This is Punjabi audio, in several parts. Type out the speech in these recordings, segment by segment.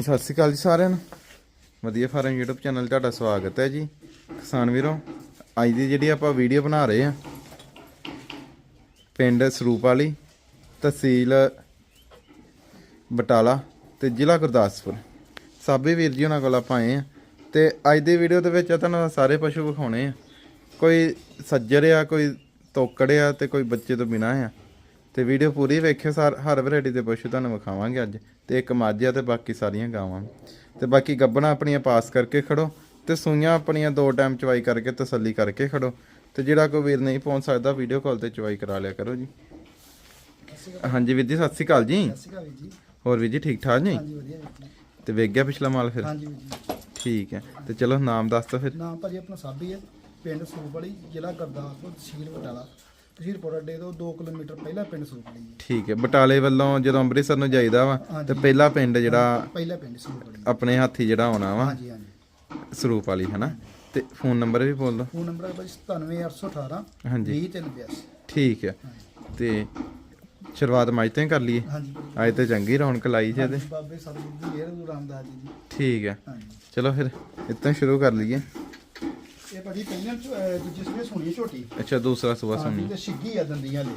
ਸਤਿ ਸ਼੍ਰੀ ਅਕਾਲ ਜੀ ਸਾਰਿਆਂ ਨੂੰ। ਵਧੀਆ ਫਾਰਮ YouTube ਚੈਨਲ ਤੁਹਾਡਾ ਸਵਾਗਤ ਹੈ ਜੀ। ਕਿਸਾਨ ਵੀਰੋ, ਅੱਜ ਦੀ ਜਿਹੜੀ ਆਪਾਂ ਵੀਡੀਓ ਬਣਾ ਰਹੇ ਆ ਪਿੰਡ ਸਰੂਪ ਵਾਲੀ ਤਹਿਸੀਲ ਬਟਾਲਾ ਤੇ ਜ਼ਿਲ੍ਹਾ ਗੁਰਦਾਸਪੁਰ। ਸਾਬੇ ਵੀਰ ਜੀ ਉਹਨਾਂ ਕੋਲ ਆਪਾਂ ਆਏ ਆ ਤੇ ਅੱਜ ਦੀ ਵੀਡੀਓ ਦੇ ਵਿੱਚ ਤੁਹਾਨੂੰ ਸਾਰੇ ਪਸ਼ੂ ਵਿਖਾਉਣੇ ਆ। ਕੋਈ ਸੱਜਰ ਆ, ਕੋਈ ਤੋਕੜ ਆ ਤੇ ਕੋਈ ਬੱਚੇ ਤੋਂ ਬਿਨਾ ਆ। ਤੇ ਵੀਡੀਓ ਪੂਰੀ ਵੇਖਿਓ ਸਾਰ ਹਰ ਵੈਰਾਈਟੀ ਦੇ ਪਸ਼ੂ ਤੁਹਾਨੂੰ ਵਿਖਾਵਾਂਗੇ ਅੱਜ। ਤੇ ਇੱਕ ਮੱਝ ਆ ਤੇ ਬਾਕੀ ਸਾਰੀਆਂ ਗਾਵਾਂ। ਤੇ ਬਾਕੀ ਗੱਬਣਾ ਆਪਣੀਆਂ ਪਾਸ ਕਰਕੇ ਖੜੋ ਤੇ ਸੂਈਆਂ ਆਪਣੀਆਂ ਦੋ ਟਾਈਮ ਚਵਾਈ ਕਰਕੇ ਤਸੱਲੀ ਕਰਕੇ ਖੜੋ। ਤੇ ਜਿਹੜਾ ਕੋਈ ਵੀਰ ਨਹੀਂ ਪਹੁੰਚ ਸਕਦਾ ਵੀਡੀਓ ਕਾਲ ਤੇ ਚਵਾਈ ਕਰਾ ਲਿਆ ਕਰੋ ਜੀ। ਹਾਂਜੀ ਵੀਰ ਜੀ ਸਤਿ ਸ਼੍ਰੀ ਅਕਾਲ ਜੀ। ਸਤਿ ਸ਼੍ਰੀ ਅਕਾਲ ਵੀਰ ਜੀ। ਹੋਰ ਵੀਰ ਜੀ ਠੀਕ ਠਾਕ ਜੀ? ਹਾਂਜੀ ਵਧੀਆ ਤੇ ਵੇਖ ਗਿਆ ਪਿਛਲਾ ਮਾਲ ਫਿਰ? ਹਾਂਜੀ ਵੀਰ ਜੀ। ਠੀਕ ਹੈ। ਤੇ ਚਲੋ ਨਾਮ ਦੱਸ ਦੋ ਫਿਰ। ਨਾਮ ਭਾਜੀ ਆਪਣਾ ਸਾਬੀ ਹੈ ਪਿੰਡ ਵਾਲੀ ਜ਼ਿਲ੍ਹਾ ਗੁਰਦਾਸਪੁਰ ਤਹਿਸੀਲ ਬਟਾਲਾ। ਪੋੜਾ ਅੱਡੇ ਤੋਂ 2 ਕਿਲੋਮੀਟਰ ਪਹਿਲਾਂ ਪਿੰਡ ਸਰੂਪ ਵਾਲੀ ਹੈ। ਠੀਕ ਹੈ ਬਟਾਲੇ ਵੱਲੋਂ ਜਦੋਂ ਅੰਮ੍ਰਿਤਸਰ ਨੂੰ ਜਾਈਦਾ ਵਾ ਤੇ। ਪਹਿਲਾ ਪਿੰਡ ਜਿਹੜਾ ਪਹਿਲਾ ਪਿੰਡ ਸਰੂਪ ਵਾਲੀ ਆਪਣੇ ਹੱਥੀ ਜਿਹੜਾ ਆਉਣਾ ਵਾ ਹਾਂਜੀ ਹਾਂਜੀ। ਸਰੂਪ ਵਾਲੀ ਹਨਾ ਤੇ ਫੋਨ ਨੰਬਰ ਵੀ ਬੋਲ ਦੋ ਫੋਨ ਨੰਬਰ ਹੈ ਭਾਜੀ 97818 ਹਾਂਜੀ। 20382 ਠੀਕ ਹੈ। ਤੇ ਸ਼ੁਰੂਆਤ ਮੱਝ ਤੋਂ ਹੀ ਕਰ ਲਈਏ। ਹਾਂਜੀ ਅੱਜ ਤੇ ਚੰਗੀ ਰੌਣਕ ਲਾਈ ਜੇ ਤੇ। ਬਾਬੇ ਸਤਿਗੁਰੂ ਦੀ ਮਿਹਰ ਗੁਰੂ ਰਾਮਦਾਸ ਜੀ ਦੀ। ਠੀਕ ਹੈ। ਚਲੋ ਫਿਰ ਇੱਥੋਂ ਸ਼ੁਰੂ ਕਰ ਲਈਏ। ਭਾਜੀ ਪਹਿਲਾਂ ਚ- ਅਹ ਦੂਜੀ ਸਵੇ ਸੁਣੀ ਝੋਟੀ ਅੱਛਾ ਦੂਸਰਾ ਸੁਬਾ ਹਾਂਜੀ ਸੁਣੀ ਤੇ ਛਿੱਗੀ ਆ ਦੰਦੀਆਂ ਲੈ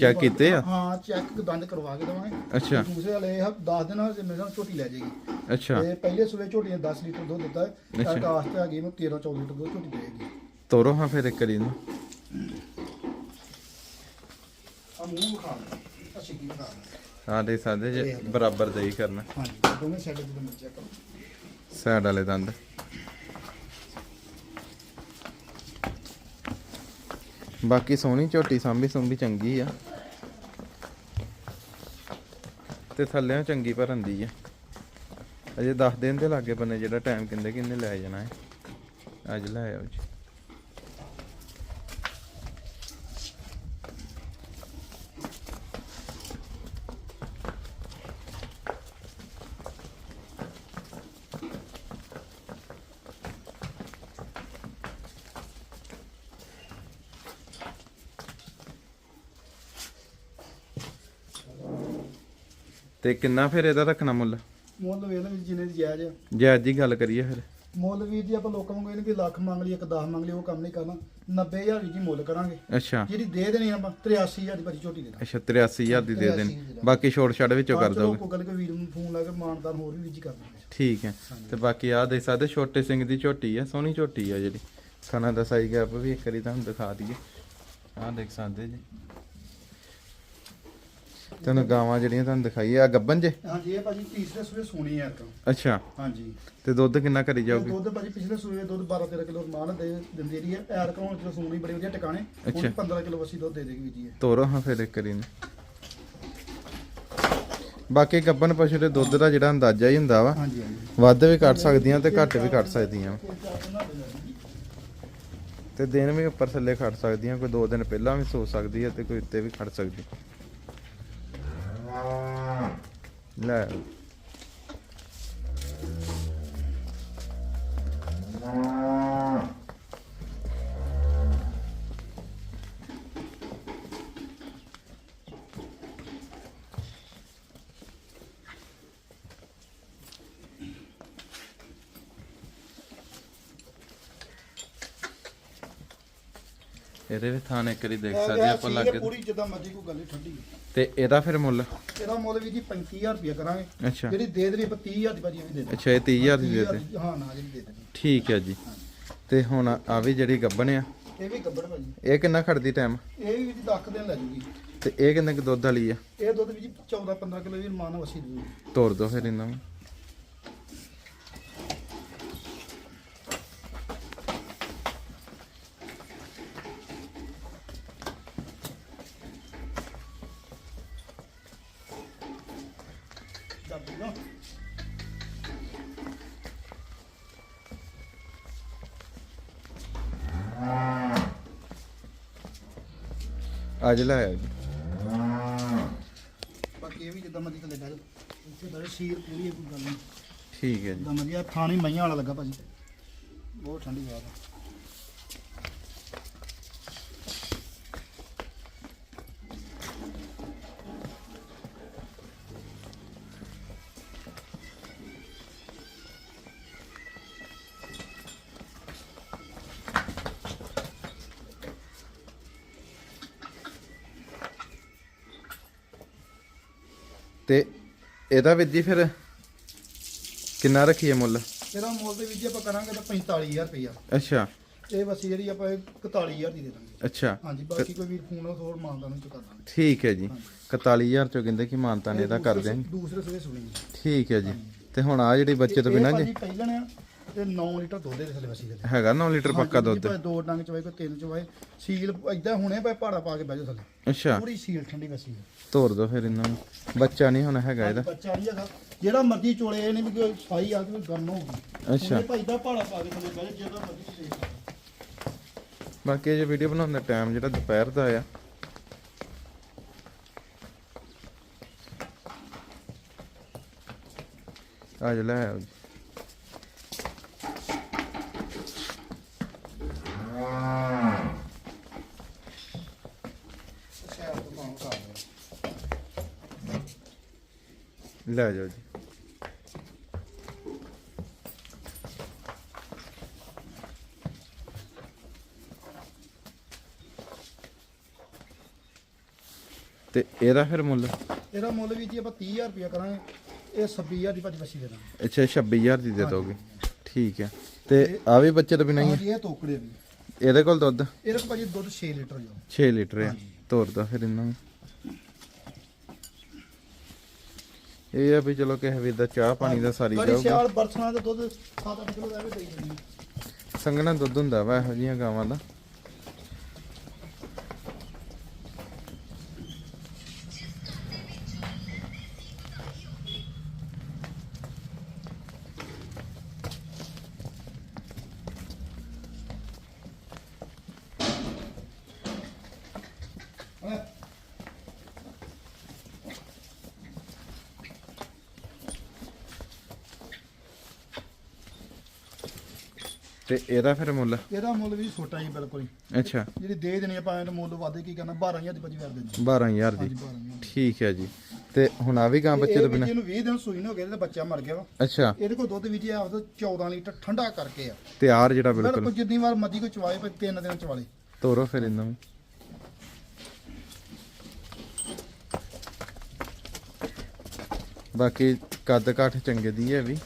Check ਕੀਤੇ ਆ? ਹਾਂ ਚੈੱਕ ਦੰਦ ਕਰਵਾ ਕੇ ਦਵਾਂਗੇ। ਅੱਛਾ। ਦੂਸਰੇ ਵਾਲੇ ਇਹ 10 ਦਿਨ ਤੇ ਮੇਰੇ ਨਾਲ ਝੋਟੀ ਲੈ ਜਾਏਗੀ। ਅੱਛਾ। ਤੇ ਪਹਿਲੇ ਸੂਬੇ ਝੋਟੀ ਨੇ 10 ਲੀਟਰ ਦੁੱਧ ਦਿੱਤਾ। ਹੈ ਅੱਛਾ। ਤਾਂ ਆਸਤੇ ਆ ਗਈ ਮੈਂ 13 14 ਲੀਟਰ ਦੁੱਧ ਝੋਟੀ ਦੇਗੀ ਤੋਰੋ ਹਾਂ ਫਿਰ ਇੱਕ ਕਰੀ ਨੂੰ ਆ ਮੂੰਹ ਖਾ ਲੈ ਅੱਛੀ ਕੀ ਖਾ ਹਾਂ ਦੇ ਸਾਦੇ ਜੇ ਬਰਾਬਰ ਦੇ ਹੀ ਕਰਨਾ। ਹਾਂਜੀ ਦੋਵੇਂ ਸਾਈਡ ਤੇ ਚੈੱਕ ਕਰੋ। ਸਾਈਡ ਵਾਲੇ ਦੰਦ। ਬਾਕੀ ਸੋਹਣੀ ਝੋਟੀ, ਸਾਂਭੀ ਸੁੰਭੀ ਚੰਗੀ ਆ। ਤੇ ਥੱਲੇੋਂ ਚੰਗੀ ਭਰਨ ਦੀ ਆ। ਅਜੇ 10 ਦਿਨ ਦੇ ਲਾਗੇ ਬੰਨੇ ਜਿਹੜਾ ਟਾਈਮ ਕਿੰਨੇ ਕਿੰਨੇ ਲੈ ਜਾਣਾ ਹੈ। ਅੱਜ ਲੈ ਆਓ ਜੀ। ਤੇ ਕਿੰਨਾ ਫਿਰ ਇਹਦਾ ਰੱਖਣਾ ਮੁੱਲ? ਮੁੱਲ ਵੇਖ ਵੀ ਜਿੰਨੇ ਦੀ ਜਾਇਜ਼ ਆ। ਜੇ ਅੱਜ ਦੀ ਗੱਲ ਕਰੀਏ ਫਿਰ। ਮੁੱਲ ਵੀਰ ਜੀ ਆਪਾਂ ਲੋਕਾਂ ਨੂੰ ਕਹਿੰਦੇ ਵੀ ਲੱਖ ਮੰਗ ਲਈ ਇੱਕ 10 ਮੰਗ ਲਈ ਉਹ ਕੰਮ ਨਹੀਂ ਕਰਨਾ। 90000 ਵੀਰ ਜੀ ਮੁੱਲ ਕਰਾਂਗੇ। ਅੱਛਾ। ਜਿਹੜੀ ਦੇ ਦੇਣੀ ਆਪਾਂ 83000 ਦੀ ਭਾਜੀ ਝੋਟੀ ਦੇ ਦਾਂ ਅੱਛਾ 83000 ਦੀ ਦੇ ਦੇਣ। ਬਾਕੀ ਛੋਟ ਛੜ ਵਿੱਚੋਂ ਕਰ ਦੋਗੇ। ਕੋਈ ਗੱਲ ਕੋਈ ਵੀਰ ਨੂੰ ਫੋਨ ਲਾ ਕੇ ਮਾਨਦਾਨ ਹੋਰ ਵੀ ਵੀਰ ਜੀ ਕਰ ਦਾਂਗੇ ਠੀਕ ਹੈ। ਤੇ ਬਾਕੀ ਆਹ ਦੇਖ ਸਕਦੇ ਛੋਟੇ ਸਿੰਘ ਦੀ ਝੋਟੀ ਆ ਸੋਹਣੀ ਝੋਟੀ ਆ ਜਿਹੜੀ। ਖਾਣਾ ਦਾ ਸਾਈ ਗੈਪ ਵੀ ਇੱਕ ਵਾਰੀ ਤੁਹਾਨੂੰ ਦਿਖਾ ਦਈਏ। ਆਹ ਦੇਖ ਸਕਦੇ ਜੀ। ਤੁਹਾਨੂੰ ਗਾਵਾਂ ਜਿਹੜੀਆਂ ਤੁਹਾਨੂੰ ਦਿਖਾਈ ਆ ਗੱਬਨ ਜੇ? ਹਾਂਜੀ ਇਹ ਭਾਜੀ ਤੀਸਰੇ ਸੂਏ ਸੋਣੀ ਯਾਰ ਕੰਮ ਅੱਛਾ। ਹਾਂਜੀ। ਤੇ ਦੁੱਧ ਕਿੰਨਾ ਕਰੀ ਜਾਊਗੀ? ਦੁੱਧ ਭਾਜੀ ਪਿਛਲੇ ਸੂਏ ਦੁੱਧ 12 13 ਕਿਲੋ ਮਾਲ ਦੇ ਦਿੰਦੀ ਰਹੀ ਹੈ ਐਰ ਕੋਲ ਜਦੋਂ ਸੂਣੀ ਬੜੀ ਵਧੀਆ ਟਿਕਾਣੇ ਅੱਛਾ। 15 ਕਿਲੋ ਵਸੀ ਦੁੱਧ ਦੇ ਦੇਗੀ ਜੀ। ਤੋਰੋ ਹਾਂ ਫਿਰ ਇੱਕ ਵਾਰੀ ਨੂੰ ਬਾਕੀ ਗੱਬਨ ਪਸ਼ੂ ਦੇ ਦੁੱਧ ਦਾ ਜਿਹੜਾ ਅੰਦਾਜ਼ਾ ਹੀ ਹੁੰਦਾ ਵਾ ਹਾਂਜੀ ਹਾਂਜੀ। ਵੱਧ ਵੀ ਕੱਟ ਸਕਦੀਆਂ ਤੇ ਘੱਟ ਵੀ ਕੱਟ ਸਕਦੀਆਂ। ਤੇ ਦਿਨ ਵੀ ਉੱਪਰ ਥੱਲੇ ਖੜ ਸਕਦੀਆਂ ਕੋਈ ਦੋ ਦਿਨ ਪਹਿਲਾਂ ਵੀ ਸੋ ਸਕਦੀ ਹੈ ਤੇ ਕੋਈ ਉੱਤੇ ਵੀ ਖੜ ਸਕਦੀ। ਲੈ ਇਹਦੇ ਵੀ ਥਾਂ ਇੱਕ ਵਾਰੀ ਦੇਖ ਸਕਦੇ ਆਪਾਂ ਲੱਗੇ। ਪੂਰੀ ਜਿੱਦਾਂ ਮਰਜ਼ੀ ਕੋਈ ਗੱਲ ਨਹੀਂ ਠੰਡੀ ਤੇ ਇਹਦਾ ਫਿਰ ਮੁੱਲ? ਇਹਦਾ ਮੁੱਲ ਵੀ ਜੀ 35000 ਰੁਪਏ ਕਰਾਂਗੇ। ਅੱਛਾ। ਜਿਹੜੀ ਦੇ ਦੇਣੀ ਆਪਾਂ 30000 ਦੀ ਭਾਜੀ ਵੀ ਦੇ ਦੇ ਅੱਛਾ ਇਹ 30000 ਦੀ ਦੇ ਦੇ ਹਾਂ ਨਾ ਜਿਹੜੀ ਦੇ ਦੇਣੀ। ਠੀਕ ਹੈ ਜੀ। ਤੇ ਹੁਣ ਆ ਵੀ ਜਿਹੜੀ ਗੱਬਣ ਆ ਇਹ ਵੀ ਗੱਬੜ ਭਾਜੀ। ਇਹ ਕਿੰਨਾ ਖੜਦੀ ਟਾਈਮ ਇਹ ਵੀ ਜੀ 10 ਦਿਨ ਲੈ ਜੂਗੀ। ਤੇ ਇਹ ਕਿੰਨੇ ਕੁ ਦੁੱਧ ਵਾਲੀ ਆ? ਇਹ ਦੁੱਧ ਵੀ ਜੀ 14 15 ਕਿਲੋ ਵੀ ਮਾਨ ਵਸੀ ਦੂ। ਤੋੜ ਦੋ ਫਿਰ ਇਹਨਾਂ ਨੂੰ। ਅੱਜ ਲੈ ਆਇਓ ਜੀ। ਬਾਕੀ ਇਹ ਵੀ ਜਿੱਦਾਂ ਮਰਜ਼ੀ ਥੱਲੇ ਬਹਿ ਜਾਓ। ਇੱਥੇ ਬੜੇ ਸੀਰ ਪੂਰੀ ਹੈ ਕੋਈ ਗੱਲ ਨਹੀਂ। ਠੀਕ ਹੈ ਜੀ। ਜਿੱਦਾਂ ਮਰਜ਼ੀ ਆ ਥਾਣੀ ਮਈਆਂ ਵਾਲਾ ਲੱਗਾ ਭਾਜੀ। ਬਹੁਤ ਠੰਡੀ ਹਵਾ। ਹੈ ਤੇ ਇਹਦਾ ਵੀਰ ਜੀ ਫਿਰ ਕਿੰਨਾ ਰੱਖੀਏ ਮੁੱਲ? ਇਹਦਾ ਮੁੱਲ ਦੇ ਵਿੱਚ ਜੇ ਆਪਾਂ ਕਰਾਂਗੇ ਤਾਂ 45000 ਰੁਪਇਆ ਅੱਛਾ। ਇਹ ਬਸ ਜਿਹੜੀ ਆਪਾਂ ਇਹ 41000 ਦੀ ਦੇ ਦਾਂਗੇ। ਅੱਛਾ। ਹਾਂਜੀ ਬਾਕੀ ਕੋਈ ਵੀ ਫੋਨ ਹੋਰ ਮੰਗਦਾ ਨੂੰ ਦਾਂਗੇ। ਠੀਕ ਹੈ ਜੀ। 41000 ਚੋਂ ਕਹਿੰਦੇ ਕਿ ਮਾਨਤਾ ਨੇ ਇਹਦਾ ਕਰ ਦੂਸਰੇ- ਸੂਏ ਸੁਣੀ। ਠੀਕ ਹੈ ਜੀ। ਤੇ ਹੁਣ ਆ ਜਿਹੜੀ ਬੱਚੇ ਤੋਂ ਬਿਨਾਂ ਜੀ ਜੀ ਪਹਿਲਣ ਆ। ਤੇ 9 ਲੀਟਰ ਦੁੱਧ ਦੇ ਥੱਲੇ ਵਸੀ ਦੇ ਹੈਗਾ 9 ਲੀਟਰ ਪੱਕਾ ਦੁੱਧ। ਭਾਵੇਂ ਦੋ ਡੰਗ ਚਵਾਏ ਕੋਈ ਤਿੰਨ ਚਵਾਏ ਸੀਲ ਇਦਾਂ ਹੁਣੇ ਭਾਵੇਂ ਪਹਾੜਾ ਪਾ ਕੇ ਬਹਿ ਜਾਓ ਥੱਲੇ। ਅੱਛਾ। ਪੂਰੀ ਸੀਲ ਠੰਡੀ ਵਸੀ ਹੈ ਤੋਰ ਦੋ ਫਿਰ ਇਹਨਾਂ ਨੂੰ। ਬੱਚਾ ਨਹੀਂ ਹੁਣ ਹੈਗਾ ਇਹਦਾ। ਬੱਚਾ ਨਹੀਂ ਹੈਗਾ। ਜਿਹੜਾ ਮਰਜ਼ੀ ਚੋਲੇ ਇਹ ਨਹੀਂ ਵੀ ਕੋਈ ਸਫ਼ਾਈ ਆ ਕੇ ਗੰਨ ਹੋਊਗੀ। ਅੱਛਾ। ਭਾਈ ਦਾ ਪਹਾੜਾ ਪਾ ਕੇ ਥੱਲੇ ਬਹਿ ਜਦੋਂ ਮਰਜ਼ੀ ਬਾਕੀ ਇਹ ਵੀਡੀਓ ਬਣਾਉਣ ਦਾ ਟਾਈਮ ਜਿਹੜਾ ਦੁਪਹਿਰ ਦਾ ਆ। ਆ ਜਾ ਲੈ ਆਓ ਜੀ ਸ਼ਹਿਰ ਤੋਂ ਪਾਉਂ ਖਾ ਲਿਆ ਲੈ ਜਾਓ ਜੀ। ਤੇ ਇਹਦਾ ਫਿਰ ਮੁੱਲ? ਇਹਦਾ ਮੁੱਲ ਵੀ ਜੀ ਆਪਾਂ 30000 ਰੁਪਇਆ ਕਰਾਂਗੇ। ਇਹ 26000 ਦੀ ਭਾਜੀ ਵਸੀ ਦੇ ਦਾਂਗੇ ਅੱਛਾ 26000 ਦੀ ਦੇ ਦੋਗੇ। ਠੀਕ ਹੈ। ਤੇ ਆ ਵੀ ਬੱਚੇ ਤੋਂ ਬਿਨਾਂ ਹੀ ਆ? ਹਾਂਜੀ ਇਹ ਤੋਕੜੇ ਵੀ। ਇਹਦੇ ਕੋਲ ਦੁੱਧ? ਇਹਦੇ ਕੋਲ ਭਾਜੀ ਦੁੱਧ 6 ਲੀਟਰ ਜੋ 6 ਲੀਟਰ ਆ। ਤੋਰਦਾ ਫਿਰ ਇਹਨਾਂ ਨੂੰ। ਇਹ ਆ ਵੀ ਚਲੋ ਕਿਸੇ ਵੀਰ ਦਾ ਚਾਹ ਪਾਣੀ ਦਾ ਸਾਰੀ ਜਾਊਗਾ। ਬਰਸਣਾ ਦਾ ਦੁੱਧ 7-8 ਕਿਲੋ ਦਾ ਵੀ ਦੇਈ ਜਾਂਦੀ ਸੰਘਣਾ ਦੁੱਧ ਹੁੰਦਾ ਵਾ ਇਹੋ ਜਿਹੀਆਂ ਗਾਵਾਂ ਦਾ। ਤੇ ਇਹਦਾ ਫਿਰ ਮੁੱਲ? ਇਹਦਾ ਮੁੱਲ ਵੀ ਛੋਟਾ ਹੀ ਬਿਲਕੁਲ ਅੱਛਾ। ਜਿਹੜੀ ਦੇ ਦੇਣੀ ਆਪਾਂ ਇਹਦਾ ਮੁੱਲ ਵਾਦੇ ਕੀ ਕਰਨਾ 12000 ਦੀ ਭਾਜੀ ਕਰ ਦੇਣੀ 12000 ਹਾਂਜੀ ਦੀ। 12000 ਠੀਕ ਹੈ ਜੀ। ਤੇ ਹੁਣ ਆ ਵੀ ਗਾਂ ਬੱਚੇ ਤੋਂ ਬਿਨਾਂ? ਇਹਨੂੰ 20 ਦਿਨ ਸੂਈ ਨੂੰ ਹੋ ਗਏ ਤੇ ਬੱਚਾ ਮਰ ਗਿਆ ਵਾ। ਅੱਛਾ। ਇਹਦੇ ਕੋਲ ਦੁੱਧ ਵੀ ਜੀ ਆਪਦਾ 14 ਲੀਟਰ ਠੰਡਾ ਕਰਕੇ ਆ। ਤਿਆਰ ਜਿਹੜਾ ਬਿਲਕੁਲ। ਬਿਲਕੁਲ ਜਿੰਨੀ ਵਾਰ ਮਰਜ਼ੀ ਕੋਈ ਚਵਾਏ ਪਰ ਤਿੰਨ ਦਿਨ ਚਵਾਲੇ। ਤੋਰੋ ਫਿਰ ਇਹਨਾਂ ਨੂੰ ਬਾਕੀ ਕੱਦ ਕਾਠ ਚੰਗੇ ਦੀ ਹੈ ਵੀ।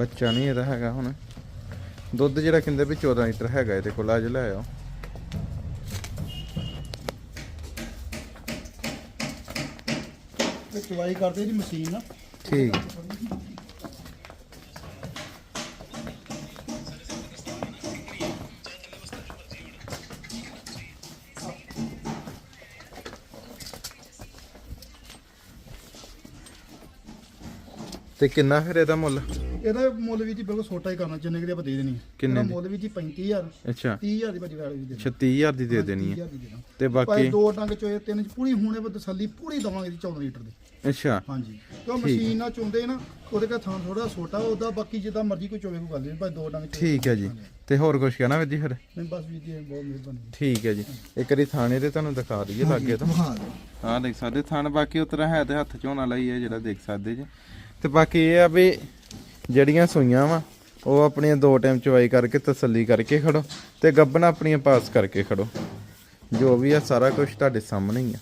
ਬੱਚਾ ਨਹੀਂ ਇਹਦਾ ਹੈਗਾ ਹੁਣ। ਦੁੱਧ ਜਿਹੜਾ ਕਹਿੰਦੇ ਵੀ 14 ਲੀਟਰ ਹੈਗਾ ਇਹਦੇ ਕੋਲ ਅੱਜ ਲੈ ਆਓ। ਇਹ ਚਵਾਈ ਕਰਦੇ ਇਹਦੀ ਮਸ਼ੀਨ ਆ ਠੀਕ। ਤੇ ਕਿੰਨਾ ਫਿਰ ਇਹਦਾ ਮੁੱਲ? ਇਹਦਾ ਮੁੱਲ ਵੀ ਜੀ ਬਿਲਕੁਲ ਛੋਟਾ ਹੀ ਕਰਨਾ ਜਿੰਨੇ ਕਿ ਆਪਾਂ ਦੇ ਦੇਣੀ ਹੈ। ਕਿੰਨੇ ਇਹਦਾ ਦੀ? ਮੁੱਲ ਵੀ ਜੀ 35000 ਅੱਛਾ। 30000 ਦੀ ਭਾਜੀ ਵੈਲ ਵੀ ਦੇ ਦੇਣੀ। 36000 ਦੀ ਦੇ ਦੇਣੀ ਹੈ। 30000 ਦੀ ਦੇ ਦਾਂ ਤੇ ਬਾਕੀ? ਦੋ ਡੰਗ ਚੋਏ ਤਿੰਨ ਚ ਪੂਰੀ ਹੁਣੇ ਬਦ ਤਸੱਲੀ ਪੂਰੀ ਦਵਾਂਗੇ ਜੀ 14 ਲੀਟਰ ਦੀ। ਅੱਛਾ। ਹਾਂਜੀ। ਕਿਉਂ ਮਸ਼ੀਨ ਨਾਲ ਚੁੰਦੇ ਨਾ ਉਹਦੇ ਕਾ ਥਾਂ ਥੋੜਾ ਛੋਟਾ ਉਹਦਾ ਬਾਕੀ ਜਿੱਦਾਂ ਮਰਜ਼ੀ ਕੋਈ ਚੋਵੇ ਕੋਈ ਗੱਲ ਨਹੀਂ ਭਾਈ ਦੋ ਡੰਗ ਚੋਏ। ਠੀਕ ਹੈ ਜੀ। ਤੇ ਹੋਰ ਕੁਝ ਕਹਿਣਾ ਵੀਰ ਜੀ ਫਿਰ? ਨਹੀਂ ਬਸ ਵੀ ਜੀ ਬਹੁਤ ਮਿਹਰਬਾਨੀ ਠੀਕ ਹੈ ਜੀ। ਇੱਕ ਵਾਰੀ ਥਾਣੇ ਤੇ ਤੁਹਾਨੂੰ ਦਿਖਾ ਦਈਏ ਲਾਗੇ ਤੋਂ। ਹਾਂ ਹਾਂ ਦੇਖ ਸਕਦੇ ਥਣ ਬਾਕੀ ਉਤਰਾ ਹੈ ਤੇ ਹੱਥ ਝੋਨਾ ਲਈ ਹੈ ਜਿਹੜਾ ਦੇਖ ਸਕਦੇ ਜੀ। ਤੇ ਬਾਕੀ ਇਹ ਆ ਵੀ ਜਿਹੜੀਆਂ ਸੂਈਆਂ ਵਾ, ਉਹ ਆਪਣੀਆਂ ਦੋ ਟਾਈਮ ਚਵਾਈ ਕਰਕੇ ਤਸੱਲੀ ਕਰਕੇ ਖੜੋ ਤੇ ਗੱਬਣਾ ਆਪਣੀਆਂ ਪਾਸ ਕਰਕੇ ਖੜੋ। ਜੋ ਵੀ ਆ ਸਾਰਾ ਕੁਝ ਤੁਹਾਡੇ ਸਾਹਮਣੇ ਹੀ ਆ।